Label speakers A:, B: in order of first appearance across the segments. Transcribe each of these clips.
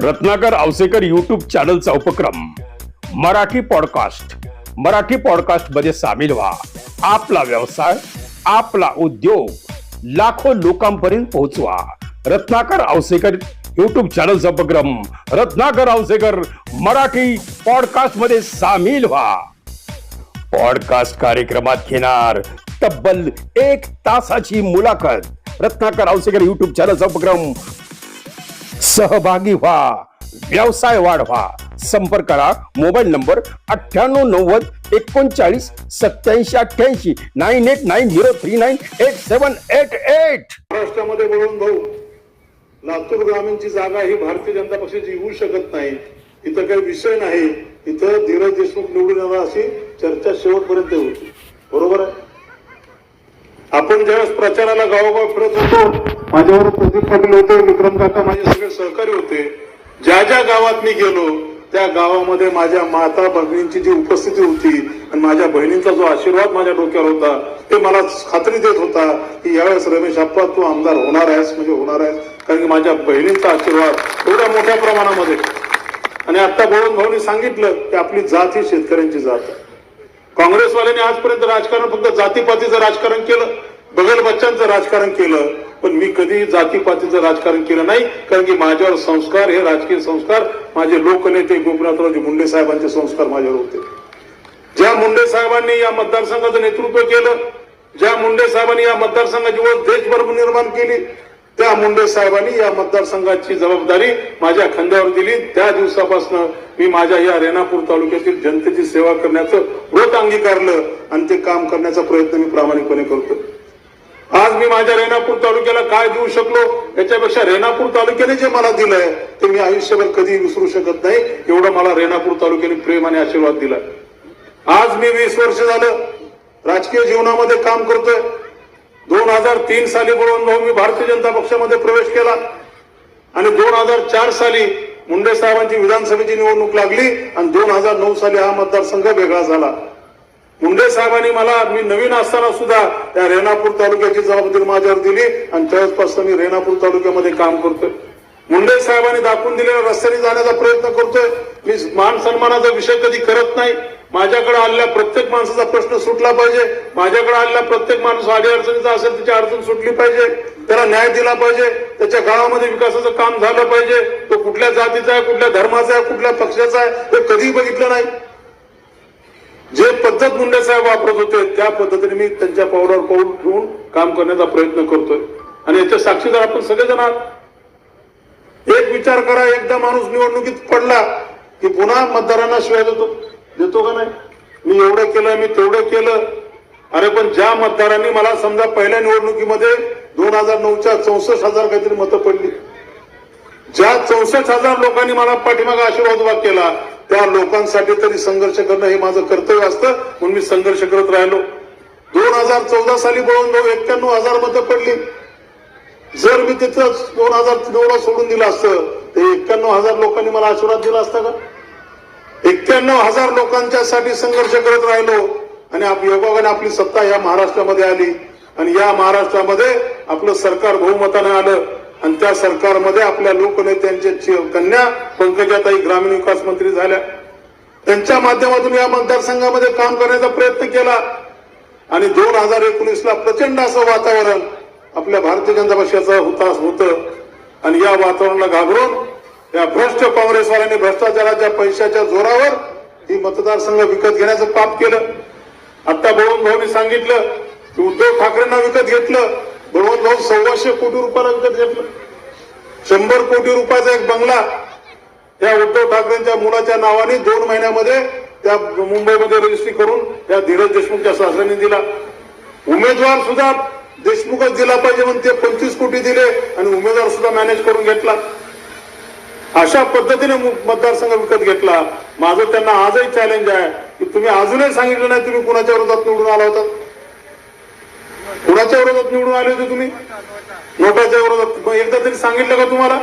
A: Ratnakar Awasekar YouTube चॅनलचा उपक्रम. Marathi podcast Marathi पॉडकास्टमध्ये सामील व्हा. आपला व्यवसाय आपला उद्योग लाखो लोकांपर्यंत पोहोचवा. रत्नाकर आवसेकर यूट्यूब चॅनलचा उपक्रम. रत्नाकर आवसेकर मराठी पॉडकास्टमध्ये सामील व्हा. पॉडकास्ट कार्यक्रमात घेणार तब्बल एक तासाची मुलाखत. रत्नाकर आवसेकर यूट्यूब चॅनलचा उपक्रम. सहभागी व्हा. व्यवसाय वाढवा. संपर्क करा. मोबाईल नंबर अठ्ठ्याण्णव नव्वद एकोणचाळीस सत्याऐंशी अठ्ठ्याऐंशी nine eight nine zero three nine eight seven eight eight.
B: महाराष्ट्रामध्ये बळून भाऊ लातूर ग्रामीणची जागा ही भारतीय जनता पक्षाची येऊ शकत नाही. इथं काही विषय नाही. इथं धीरज देशमुख निवडून येणार अशी चर्चा शेवटपर्यंत होती. बरोबर आहे? आपण ज्यावेळेस प्रचाराला गावोगाव फिरत होतो माझ्यावर प्रदीप पाटील होते विक्रम काका माझे सगळे सहकारी होते. ज्या ज्या गावात मी गेलो त्या गावामध्ये माझ्या माता भगिनींची जी उपस्थिती होती आणि माझ्या बहिणींचा जो आशीर्वाद माझ्या डोक्यावर होता ते मला खात्री देत होता की यावेळेस रमेश अप्पा तू आमदार होणार आहेस म्हणजे होणार आहेस. कारण की माझ्या बहिणींचा आशीर्वाद एवढ्या मोठ्या प्रमाणामध्ये. आणि आता बोलून भाऊनी सांगितलं की आपली जात ही शेतकऱ्यांची जात आहे. काँग्रेसवाल्यांनी आजपर्यंत राजकारण फक्त जातीपातीचं राजकारण केलं बगल बच्चांचं राजकारण केलं पण मी कधी जातीपातीचं राजकारण केलं नाही कारण की माझ्यावर संस्कार हे राजकीय संस्कार माझे लोकनेते गोपीनाथरावजी मुंडे साहेबांचे संस्कार माझ्यावर होते. ज्या मुंडे साहेबांनी या मतदारसंघाचं नेतृत्व केलं ज्या मुंडे साहेबांनी या मतदारसंघाची ओळख देशभर निर्माण केली त्या मुंडे साहेबांनी या मतदारसंघाची जबाबदारी माझ्या खांद्यावर दिली. त्या दिवसापासून मी माझ्या या रेणापूर तालुक्यातील जनतेची सेवा करण्याचं व्रत अंगीकारलं आणि ते काम करण्याचा प्रयत्न मी प्रामाणिकपणे करतो. आज मी माझ्या रेणापूर तालुक्याला काय देऊ शकलो? याच्यापेक्षा रेणापूर तालुक्याने जे मला दिलंय ते मी आयुष्यभर कधी विसरू शकत नाही. एवढं मला रेणापूर तालुक्याने प्रेम आणि आशीर्वाद दिला. आज मी वीस वर्ष झालं राजकीय जीवनामध्ये काम करतोय. दोन हजार तीन साली बोलून भाऊ मी भारतीय जनता पक्षामध्ये प्रवेश केला. आणि दोन हजार चार साली मुंडे साहेबांची विधानसभेची निवडणूक लागली आणि दोन हजार नऊ साली हा मतदारसंघ वेगळा झाला. मुंडे साहेबांनी मला मी नवीन असताना सुद्धा त्या रेणापूर तालुक्याची जबाबदारी माझ्यावर दिली आणि त्यावेळेसपासून मी रेणापूर तालुक्यामध्ये काम करतोय. मुंडे साहेबांनी दाखवून दिलेल्या रस्त्याने जाण्याचा प्रयत्न करतोय. मी मान सन्मानाचा विषय कधी करत नाही. माझ्याकडे आलेल्या प्रत्येक माणसाचा प्रश्न सुटला पाहिजे. माझ्याकडे आलेला प्रत्येक माणूस आडी अडचणीचा असेल त्याची अडचण सुटली पाहिजे. त्याला न्याय दिला पाहिजे. त्याच्या गावामध्ये विकासाचं काम झालं पाहिजे. तो कुठल्या जातीचा आहे कुठल्या धर्माचा आहे कुठल्या पक्षाचा आहे हे कधीही बघितलं नाही. जे पद्धत मुंडे साहेब वापरत होते त्या पद्धतीने मी त्यांच्या पावलावर पाऊल ठेवून काम करण्याचा प्रयत्न करतोय. आणि याच्या साक्षीदार आपण सगळेजण आहात. एक विचार करा एकदा माणूस निवडणुकीत पडला की पुन्हा मतदारांना शिवाय देतो. देतो का नाही? मी एवढं केलं मी तेवढं केलं. अरे पण ज्या मतदारांनी मला समजा पहिल्या निवडणुकीमध्ये दोन हजार नऊच्या चौसष्ट हजार काहीतरी मतं पडली. ज्या चौसष्ट हजार लोकांनी मला पाठीमागा आशीर्वाद उभा केला त्या लोकांसाठी तरी संघर्ष करणं हे माझं कर्तव्य असतं म्हणून मी संघर्ष करत राहिलो. दोन हजार चौदा साली बळून भाऊ एक्क्याण्णव हजार मतं पडली. जर मी तिथं दोन हजार नऊला सोडून दिलं असतं तर एक्क्याण्णव हजार लोकांनी मला आशीर्वाद दिला असता का? एक्क्याण्णव हजार लोकांच्यासाठी संघर्ष करत राहिलो आणि योगाने आपली सत्ता या महाराष्ट्रामध्ये आली. आणि या महाराष्ट्रामध्ये आपलं सरकार बहुमताने आलं. आणि त्या सरकारमध्ये आपल्या लोकनेत्यांचे कन्या पंकजाताई ग्रामीण विकास मंत्री झाल्या. त्यांच्या माध्यमातून या मतदारसंघामध्ये काम करण्याचा प्रयत्न केला. आणि दोन हजार एकोणीस ला प्रचंड असं वातावरण आपल्या भारतीय जनता पक्षाचं होता होतं. आणि या वातावरणाला घाबरून या भ्रष्ट काँग्रेसवाल्यांनी भ्रष्टाचाराच्या पैशाच्या जोरावर ही मतदारसंघ विकत घेण्याचं पाप केलं. आता बळवंत भाऊनी सांगितलं की उद्धव ठाकरेंना विकत घेतलं. बळवंत भाऊ सव्वाशे कोटी रुपयाला विकत घेतलं. शंभर कोटी रुपयाचा एक बंगला या उद्धव ठाकरेंच्या मुलाच्या नावाने दोन महिन्यामध्ये त्या मुंबईमध्ये रजिस्ट्री करून त्या धीरज देशमुखच्या शासनाने दिला. उमेदवार सुद्धा देशमुखच दिला पाहिजे म्हणून ते पंचवीस कोटी दिले आणि उमेदवार सुद्धा मॅनेज करून घेतला. अशा पद्धतीने मतदारसंघ विकत घेतला. माझं त्यांना आजही चॅलेंज आहे की तुम्ही अजूनही सांगितलं नाही तुम्ही कुणाच्या विरोधात निवडून आला होता? कुणाच्या विरोधात निवडून आले होते तुम्ही? नोटाच्या विरोधात. एकदा तरी सांगितलं का तुम्हाला?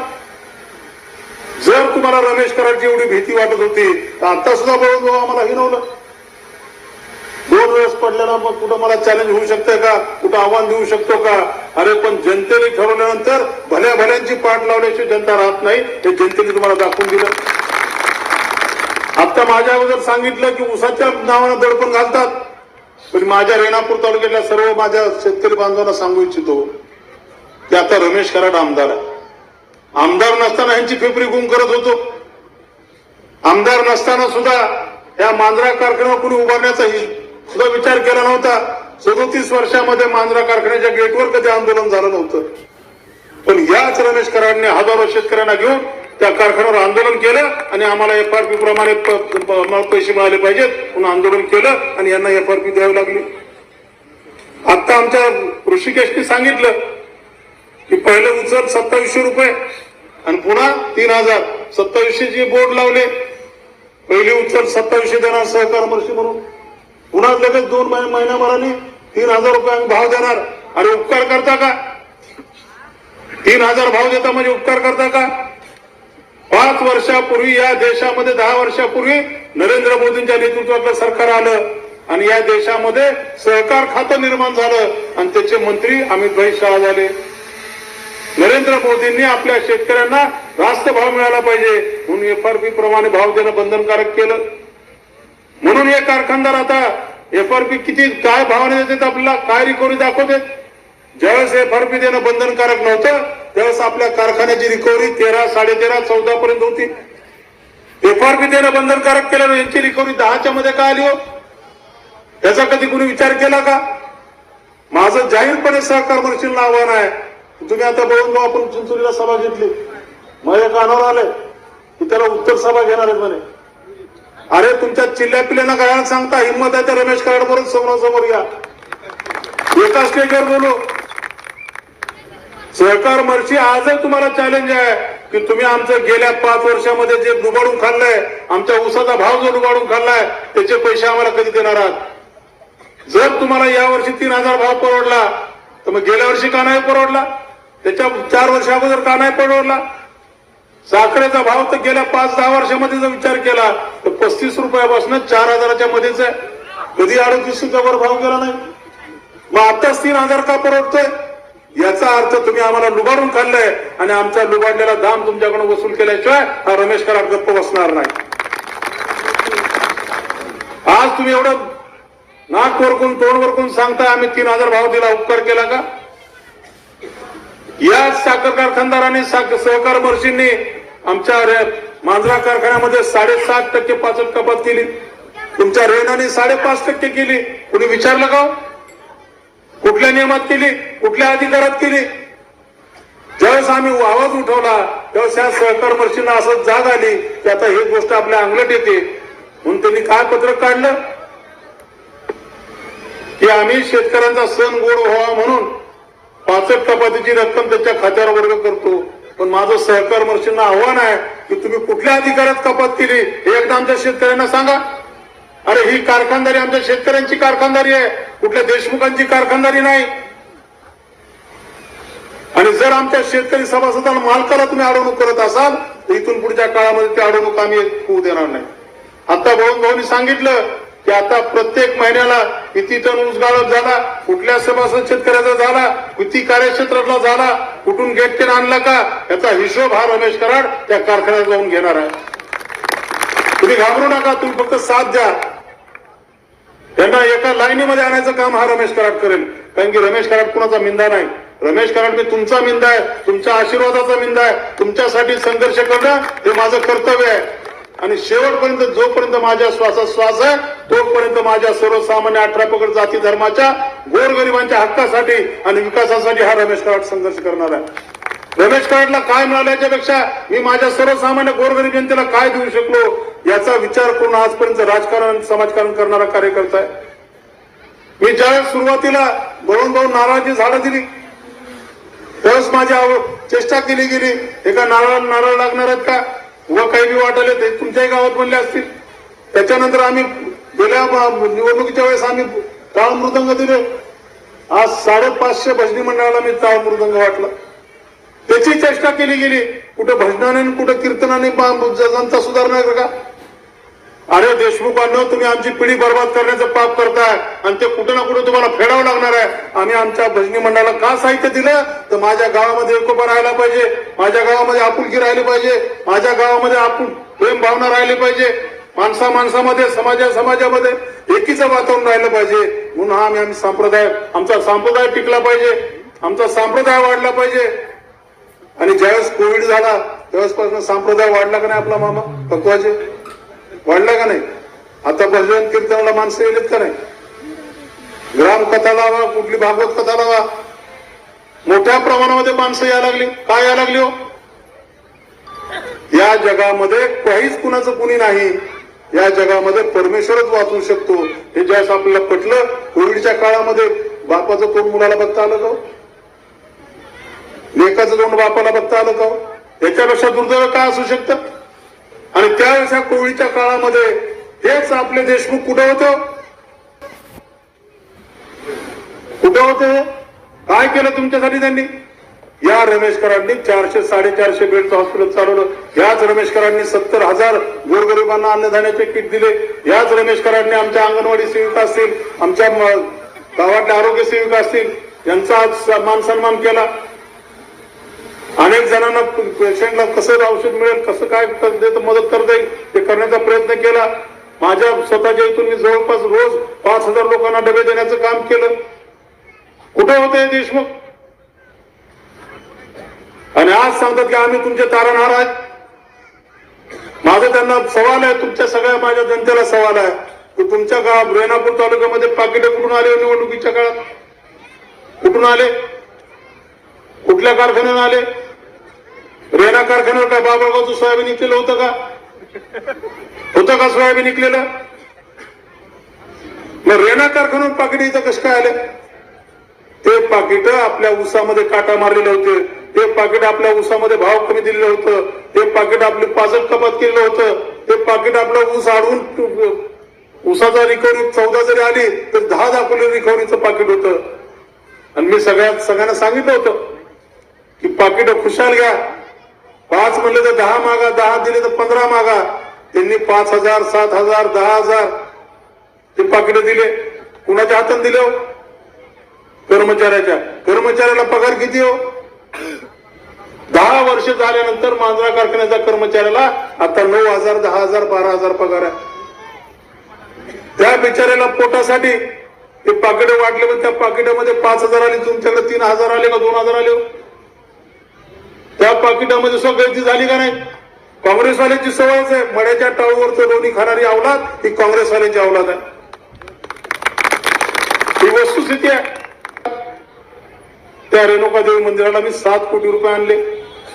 B: जर तुम्हाला रमेश कराडची एवढी भीती वाटत होती तर आता सुद्धा बरोबर आम्हाला हिरवलं दोन मग कुठं मला चॅलेंज होऊ शकतं का? कुठं आव्हान देऊ शकतो का? अरे पण जनतेने ठरवल्यानंतर भल्या भल्यांची पाठ लावल्याशिवाय जनता राहत नाही. हे जनतेने तुम्हाला दाखवून दिलं. आता माझ्या अगोदर सांगितलं की उसाच्या नावानं दडपण घालतात. पण माझ्या रेणापूर तालुक्यातल्या सर्व माझ्या शेतकरी बांधवांना सांगू इच्छितो की आता रमेश कराड आमदार आहे. आमदार नसताना ह्यांची फेफरी गुम करत होतो. आमदार नसताना सुद्धा या मांजरा कारखाना कुणी उभारण्याचाही सुद्धा विचार केला नव्हता. सदोतीस वर्षामध्ये मांजरा कारखान्याच्या गेटवर कधी आंदोलन झालं नव्हतं? पण याच रमेश कराडने हजारो शेतकऱ्यांना घेऊन त्या कारखान्यावर आंदोलन केलं आणि आम्हाला एफ आर पी प्रमाणे पैसे मिळाले पाहिजेत. म्हणून आंदोलन केलं आणि यांना एफ आर पी द्यावी लागली. आता आमच्या ऋषिकेशने सांगितलं की पहिले उचल सत्तावीसशे रुपये आणि पुन्हा तीन हजार. सत्तावीसशे जे बोर्ड लावले पहिली उचल सत्तावीसशे देणार सहकार मर्शी म्हणून. लगेच दोन महिन्याभराने तीन हजार रुपये भाव देणार. आणि उपकार करता का? तीन हजार भाव देता म्हणजे उपकार करता का? पाच वर्षापूर्वी या देशामध्ये दहा वर्षापूर्वी नरेंद्र मोदींच्या नेतृत्वातलं सरकार आलं आणि या देशामध्ये सहकार खातं निर्माण झालं आणि त्याचे मंत्री अमित भाई शहा झाले. नरेंद्र मोदींनी आपल्या शेतकऱ्यांना रास्त भाव मिळाला पाहिजे म्हणून एफआरपी प्रमाणे भाव देणं बंधनकारक केलं. म्हणून हे कारखानदार आता एफ आर पी किती काय भावाने देतात आपल्याला? काय रिकव्हरी दाखवतात ज्यावेळेस एफ आर पी देणं बंधनकारक नव्हतं त्यावेळेस आपल्या कारखान्याची रिकव्हरी तेरा साडेतेरा चौदा पर्यंत होती. एफ आर पी देणं बंधनकारक केलं यांची रिकव्हरी दहाच्या मध्ये का आली हो? त्याचा कधी कुणी विचार केला का? माझं जाहीरपणे सहकार मर्शींना आव्हान आहे. तुम्ही आता बघून आपण चिंचोलीला सभा घेतली. माझ्या कानावर आलंय की त्याला उत्तर सभा घेणार आहेत म्हणे. अरे तुमच्या चिल्ल्या पिल्यांना काय सांगता हिंमत आहे तर रमेश कराड बरोबर समोरासमोर या. एका स्टेजवर बोलू. सहकार मर्शी आजही तुम्हाला चॅलेंज आहे की तुम्ही आमचं गेल्या पाच वर्षामध्ये जे डुबाडून खाल्लंय आमच्या ऊसाचा भाव जो डुबाडून खाल्लाय त्याचे पैसे आम्हाला कधी देणार आहात? जर तुम्हाला या वर्षी तीन हजार भाव परवडला तर मग गेल्या वर्षी का नाही परवडला? त्याच्या चार वर्ष अगोदर का नाही परवडला? साखरेचा भाव तर गेल्या पाच दहा वर्षामध्ये जर विचार केला तर पस्तीस रुपयापासून चार हजाराच्या मध्येच आहे. कधी अडतीस वर भाव गेला नाही. मग आताच तीन हजार का परवडतोय? याचा अर्थ तुम्ही आम्हाला लुबाडून खाल्लंय आणि आमचा लुबाडलेला दाम तुमच्याकडून वसूल केल्याशिवाय हा रमेश कराड गप्प बसणार नाही. आज तुम्ही एवढं नाक वरकून तोंड वरकून सांगताय आम्ही तीन हजार भाव दिला उपकार केला का? या साखर कारखानदारांनी साख- सहकार मर्शींनी आमच्या रे- मांजरा कारखान्यामध्ये साडेसात टक्के पाचट कपात केली. तुमच्या रेनाने साडेपाच टक्के केली. कुणी विचारलं का हो? कुठल्या नियमात केली? कुठल्या अधिकारात केली? ज्यावेळेस आम्ही आवाज उठवला त्यावेळेस या सहकार मर्शींना असं जाग आली की आता ही गोष्ट आपल्या अंगलट येते. म्हणून त्यांनी काय पत्रक काढलं? की आम्ही शेतकऱ्यांचा सण गोड व्हावा म्हणून पाचट कपातीची रक्कम त्याच्या खात्यावर वर्ग करतो. पण माझं सहकार मर्शींना आव्हान आहे की तुम्ही कुठल्या अधिकारात कपात केली हे एकदा आमच्या शेतकऱ्यांना सांगा. अरे ही कारखानदारी आमच्या शेतकऱ्यांची कारखानदारी आहे कुठल्या देशमुखांची कारखानदारी नाही. आणि जर आमच्या शेतकरी सभासदांना मालकाला तुम्ही अडवणूक करत असाल तर इथून पुढच्या काळामध्ये ती अडवणूक आम्ही होऊ देणार नाही. आता भाऊ भाऊनी सांगितलं की आता प्रत्येक महिन्याला किती टन ऊस गाळप झाला कुठल्या सभासद शेतकऱ्याचा झाला किती कार्यक्षेत्रातला झाला कुठून गेटकेन आणला का याचा हिशोब हा रमेश कराड त्या कारखान्यात जाऊन घेणार आहे. तुम्ही घाबरू नका तुम्ही फक्त साथ द्या. त्यांना एका लाईनीमध्ये आणायचं काम हा रमेश कराड करेल. कारण की रमेश कराड कुणाचा मिंदा नाही. रमेश कराड मी तुमचा मिंदा आहे तुमच्या आशीर्वादाचा मिंदा आहे. तुमच्यासाठी संघर्ष करणं हे माझं कर्तव्य आहे. आणि शेवटपर्यंत जोपर्यंत माझ्या श्वासात श्वास आहे तोपर्यंत माझ्या सर्वसामान्य अठरा पकड जाती धर्माच्या गोरगरिबांच्या हक्कासाठी आणि विकासासाठी हा रमेश कराड संघर्ष करणार आहे. रमेश कराडला काय मिळालं याच्यापेक्षा मी माझ्या सर्वसामान्य गोरगरीब जनतेला काय देऊ शकलो याचा विचार करून आजपर्यंत राजकारण समाजकारण करणारा कार्यकर्ता आहे. मी ज्यावेळेस सुरुवातीला दोन दोन नारळाची झाडं दिली त्यावेळेस माझी चेष्टा केली गेली एका नारळ नारळ लागणार आहेत का? व काही बी वाटायला ते तुमच्याही गावात बनले असतील. त्याच्यानंतर आम्ही गेल्या निवडणुकीच्या वेळेस आम्ही टाळ मृदंग दिले. आज साडेपाचशे भजनी मंडळाला मी टाळ मृदंग वाटला. त्याची चेष्टा केली गेली. कुठे भजनाने आणि कीर्तनाने बा- का अरे देशमुखांनो तुम्ही आमची पिढी बर्बाद करण्याचं पाप करताय आणि ते कुठं ना कुठं तुम्हाला फेडावं लागणार आहे. आम्ही आमच्या भजनी मंडळाला का साहित्य दिलं? तर माझ्या गावामध्ये एकोपा राहायला पाहिजे माझ्या गावामध्ये आपुलकी राहिली पाहिजे माझ्या गावामध्ये आपण प्रेम भावना राहिली पाहिजे. माणसा माणसामध्ये समाजा समाजामध्ये एकीचं वातावरण राहिलं पाहिजे. म्हणून हा आम्ही आम्ही संप्रदाय आमचा संप्रदाय टिकला पाहिजे. आमचा संप्रदाय वाढला पाहिजे. आणि ज्यावेळेस कोविड झाला त्यावेळेसपासून संप्रदाय वाढला का नाही आपला मामा? तत्वाचे वाढला का नाही? आता भजन कीर्तनाला माणसं येलेत का नाही? ग्राम कथा लावा कुठली भागवत कथा लावा मोठ्या प्रमाणामध्ये माणसं यायला लागली. काय यायला लागली हो? या जगामध्ये काहीच कुणाचं कुणी नाही. या जगामध्ये परमेश्वरच वाचू शकतो. हे ज्यास आपल्याला पटलं कोविडच्या काळामध्ये बापाचं तोंड मुलाला बघता आलं का हो? लेखाचं तोंड बापाला बघता आलं का हो? याच्यापेक्षा दुर्दैव काय असू शकतं? आणि त्या अशा कोविडच्या काळामध्ये हेच आपले देशमुख कुठं होतं? कुठं होते? काय केलं तुमच्यासाठी त्यांनी? या रमेशकरांनी चारशे साडेचारशे बेडचं हॉस्पिटल चालवलं. याच रमेशकरांनी सत्तर हजार गोरगरिबांना अन्नधान्याचे किट दिले. याच रमेशकरांनी आमच्या अंगणवाडी सेविका असतील आमच्या गावातल्या आरोग्य सेविका असतील यांचा आज मान सन्मान केला. जणांना पेशंटला कसं औषध मिळेल कसं काय देत मदत करता येईल ते करण्याचा प्रयत्न केला. माझ्या स्वतःच्या इथून मी जवळपास रोज पाच हजार लोकांना डबे देण्याचं काम केलं. कुठे होते हे देशमुख? आणि आज सांगतात की आम्ही तुमचे तारणहार आहेत. माझा त्यांना सवाल आहे तुमच्या सगळ्या माझ्या जनतेला सवाल आहे. की तुमच्या गावात रेणापूर तालुक्यामध्ये पाकिटे कुठून आले हो निवडणुकीच्या काळात? कुठून आले? कुठल्या कारखान्यानं आले? रेणा कारखान्यावर काय बाबळगावचं सोयाबीन निघलेलं होतं का? होतं का सोयाबीन निघलेलं? मग रेणा कारखान्यावर पाकिट इथं कसं काय आले? ते पाकिट आपल्या ऊसामध्ये काटा मारलेले होते. ते पाकिट आपल्या ऊसामध्ये भाव कमी दिलेलं होतं. ते पाकिट आपली पाजक कपात केलेलं होतं. ते पाकिट आपला ऊस आडून ऊसाचा रिकव्हरी चौदा जरी आली तर दहा दाखवलेलं रिकव्हरीचं पाकिट होतं. आणि मी सगळ्या सगळ्यांना सांगितलं होतं की पाकिट खुशाल घ्या. पाच म्हणले तर दहा मागा दहा दिले तर पंधरा मागा. त्यांनी पाच हजार सात हजार दहा हजार ते पाकिट दिले. कुणाच्या हातात दिले हो? कर्मचाऱ्याच्या. कर्मचाऱ्याला पगार किती हो? दहा वर्ष झाल्यानंतर मांजरा कारखान्याच्या कर्मचाऱ्याला आता नऊ हजार दहा हजार बारा हजार पगार आहे. त्या बिचाऱ्याला पोटासाठी ते पाकिट वाटले पण त्या पाकिटामध्ये पाच हजार आले. तुमच्याकडे तीन हजार आले का दोन हजार आले हो? त्या पाकिटामध्ये सगळ्यांची झाली का नाही? काँग्रेसवाल्याची सवयच आहे. मड्याच्या टाळूवरचं लोणी खाणारी अवलाद ही काँग्रेसवाल्याची अवलाद आहे. ही वस्तुस्थिती आहे. त्या रेणुका देवी मंदिराला मी सात कोटी रुपये आणले.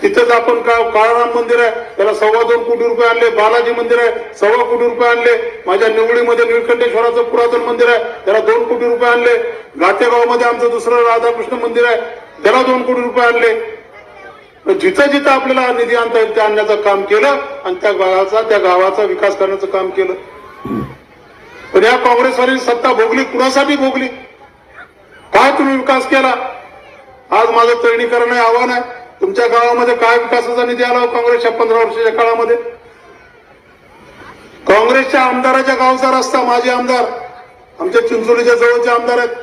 B: तिथंच आपण का काळाराम मंदिर आहे त्याला सव्वा दोन कोटी रुपये आणले. बालाजी मंदिर आहे सव्वा कोटी रुपये आणले. माझ्या निवडीमध्ये निळकंठेश्वराचं पुरातन मंदिर आहे त्याला दोन कोटी रुपये आणले. गातेगावमध्ये आमचं दुसरं राधाकृष्ण मंदिर आहे त्याला दोन कोटी रुपये आणले. जिथं जिथं आपल्याला निधी आणता येईल ते आणण्याचं काम केलं आणि त्या गावाचा त्या गावाचा विकास करण्याचं काम केलं. पण या काँग्रेसवरील सत्ता भोगली कुणासाठी भोगली? काय तुम्ही विकास केला? आज माझं तळणीकरण आहे आव्हान आहे. तुमच्या गावामध्ये काय विकासाचा निधी आला हो काँग्रेसच्या पंधरा वर्षाच्या काळामध्ये? काँग्रेसच्या आमदाराच्या गावचा रस्ता माझे आमदार आमच्या चिंचोलीच्या जवळचे आमदार आहेत.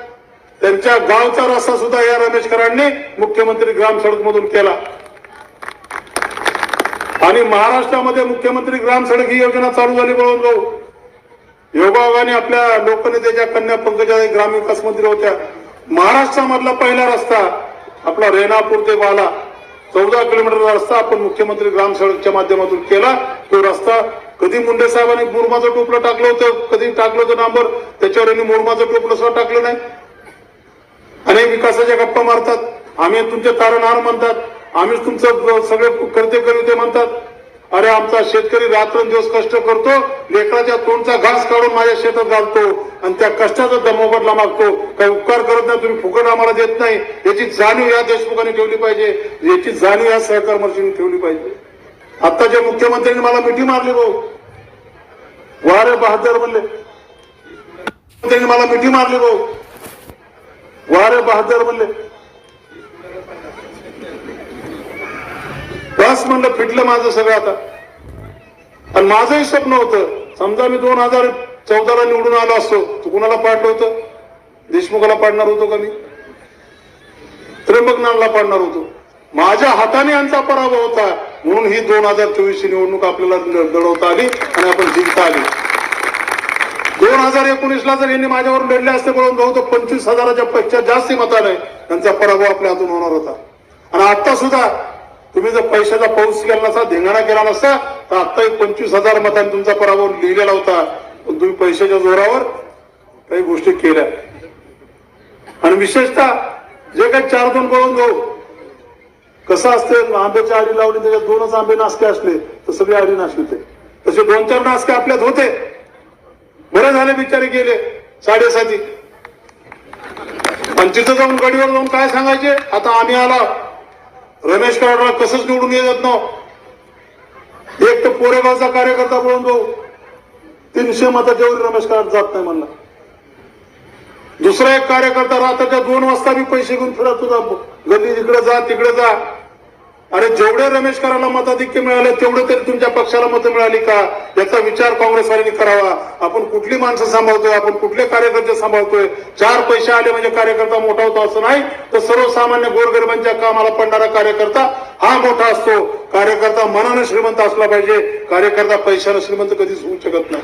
B: त्यांच्या गावचा रस्ता सुद्धा या रमेश कराडने मुख्यमंत्री ग्राम सडक मधून केला. आणि महाराष्ट्रामध्ये मुख्यमंत्री ग्राम सडक ही योजना चालू झाली बळून भाऊ. योगायोगाने आपल्या लोकनेत्याच्या कन्या पंकजा ग्रामविकास मंत्री होत्या. महाराष्ट्रामधला पहिला रस्ता आपला रेणापूर ते वाला चौदा किलोमीटरचा रस्ता आपण मुख्यमंत्री ग्राम सडकच्या माध्यमातून केला. तो रस्ता कधी मुंडे साहेबांनी मुरमाचं टोपलं टाकलं होतं कधी टाकलं होतं नांबर त्याच्यावर यांनी मुरमाचं टोपलं सुद्धा टाकलं नाही. अनेक विकासाच्या गप्पा मारतात. आम्ही तुमचे तारणहार म्हणतात. आम्हीच तुमचं सगळे करते करते म्हणतात. अरे आमचा शेतकरी रात्रंदिवस कष्ट करतो लेकराच्या तोंडचा घास काढून माझ्या शेतात घालतो आणि त्या कष्टाचा दमोबदला मागतो. काही उपकार करत नाही तुम्ही फुकट आम्हाला देत नाही. याची जाणीव या देशमुखांनी ठेवली पाहिजे. याची जाणीव या सहकार मंत्र्यांनी ठेवली पाहिजे. आताच्या मुख्यमंत्र्यांनी मला मिठी मारली भाऊ. वारे बहादर म्हणले. त्यांनी मला मिठी मारली भाऊ. वारे बहादर म्हणले. बस म्हणलं फिटलं माझं सगळं आता. आणि माझंही स्वप्न होतं. समजा मी दोन हजार चौदाला निवडून आलो असतो तर कुणाला पाडलं होतं? देशमुखाला पाडणार होतो का मी? त्र्यंबकनाथला पाडणार होतो. माझ्या हाताने यांचा पराभव होता. म्हणून ही दोन हजार चोवीस ची निवडणूक आपल्याला लढवता आली आणि आपण जिंकता आली. दोन हजार एकोणीस ला जर यांनी माझ्यावर लढले असते म्हणून भाऊ तर पंचवीस हजाराच्या पेक्षा जास्ती मताने त्यांचा पराभव आपल्या हातून होणार होता. आणि आता सुद्धा तुम्ही जर पैशाचा पाऊस केला नसता धिंगाणा केला नसता तर आता एक पंचवीस हजार मतांनी तुमचा पराभव लिहिलेला होता. पण तुम्ही पैशाच्या जोरावर काही गोष्टी केल्या. आणि विशेषतः जे काही चार दोन पळून घेऊ कसं असते आंब्याची आडी लावली त्याच्यात दोनच आंबे नासके असले तर सगळे आडी नाशले ते. तसे दोन चार नासके आपल्यात होते. बरे झाले बिचारे गेले. साडेसाती. पण तिथं जाऊन गडीवर जाऊन काय सांगायचे? आता आम्ही आला. रमेश कराडला कसंच निवडून येत ना? एक तर पोरेगावचा कार्यकर्ता म्हणून भाऊ तीनशे मताच्यावर रमेश कराड जात नाही म्हणला. दुसरा एक कार्यकर्ता राहता त्या दोन वाजता मी पैसे घेऊन फिरत होता. गल्ली इकडे जा तिकडे जा. अरे जेवढे रमेश कराला मताधिक्य मिळाले तेवढं तरी तुमच्या पक्षाला मतं मिळाली का? याचा विचार काँग्रेसवाल्यांनी करावा. आपण कुठली माणसं सांभाळतोय? आपण कुठले कार्यकर्ते सांभाळतोय? चार पैसे आले म्हणजे कार्यकर्ता मोठा होतो असं नाही. तर सर्वसामान्य गोरगरिबांच्या कामाला पडणारा कार्यकर्ता हा मोठा असतो. कार्यकर्ता मनानं श्रीमंत असला पाहिजे. कार्यकर्ता पैशानं श्रीमंत कधीच होऊ शकत नाही.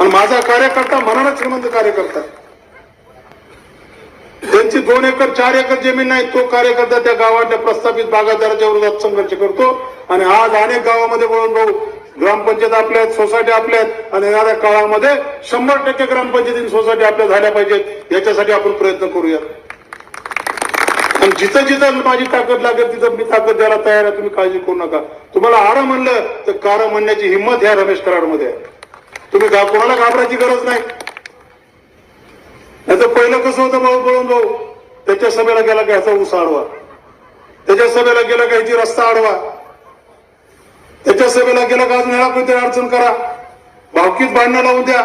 B: आणि माझा कार्यकर्ता मनानं श्रीमंत कार्यकर्ता आहे. त्यांची दोन एकर चार एकर जमीन नाही तो कार्यकर्ता त्या गावातल्या प्रस्थापित बागायतदाराच्या विरोधात संघर्ष करतो. आणि आज अनेक गावामध्ये वळून भाऊ ग्रामपंचायत आपल्या आहेत सोसायटी आपल्या आहेत आणि येणाऱ्या काळामध्ये शंभर टक्के ग्रामपंचायती सोसायटी आपल्या झाल्या पाहिजेत. याच्यासाठी आपण प्रयत्न करूया आणि जिथं जिथं माझी ताकद लागेल तिथं मी ताकद द्यायला तयार आहे. तुम्ही काळजी करू नका. तुम्हाला आरं म्हणलं तर कार म्हणण्याची हिंमत ह्या रमेश कराडमध्ये आहे. तुम्ही कोणाला घाबरायची गरज नाही. नाही तर पहिलं कसं होतं भाऊ बळून भाऊ? त्याच्या सभेला गेला घ्यायचा ऊस आडवा? त्याच्या सभेला गेला घ्यायची रस्ता आडवा? त्याच्या सभेला गेला का अजून ह्याला कोणतरी अडचण करा? भावकीत भांडणं लावून द्या.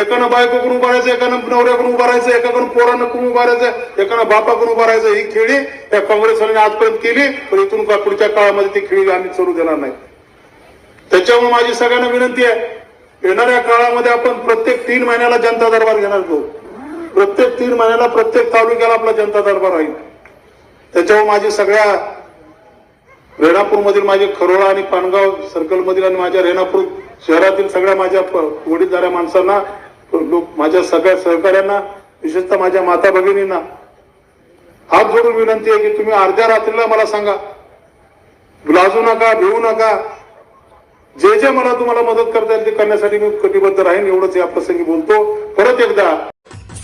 B: एकानं बायकोकडून उभारायचं एकानं नवऱ्याकडून उभा राहायचं एकाकडून पोरानं कडून उभारायचं एकानं बापाकडून उभा राहायचं ही खेळी त्या काँग्रेसवाल्यांनी आजपर्यंत केली पण इथून का पुढच्या काळामध्ये ती खेळी आम्ही चलू देणार नाही. त्याच्यामुळे माझी सगळ्यांना विनंती आहे येणाऱ्या काळामध्ये आपण प्रत्येक तीन महिन्याला जनता दरबार घेणार भाऊ. प्रत्येक तीन महिन्याला प्रत्येक तालुक्याला आपला जनता दरबार राहील त्याच्यावर माझी सगळ्या रेणापूरमधील माझे खरोळा आणि पानगाव सर्कलमधील आणि माझ्या रेणापूर शहरातील सगळ्या माझ्या वडीलधाऱ्या माणसांना लोक माझ्या सगळ्या सहकाऱ्यांना विशेषतः माझ्या माता भगिनींना हात जोडून विनंती आहे की तुम्ही अर्ध्या रात्रीला मला सांगा. लाजू नका भिवू नका. जे जे मला तुम्हाला मदत करता येईल ते करण्यासाठी मी कटिबद्ध राहीन एवढंच या प्रसंगी बोलतो. परत एकदा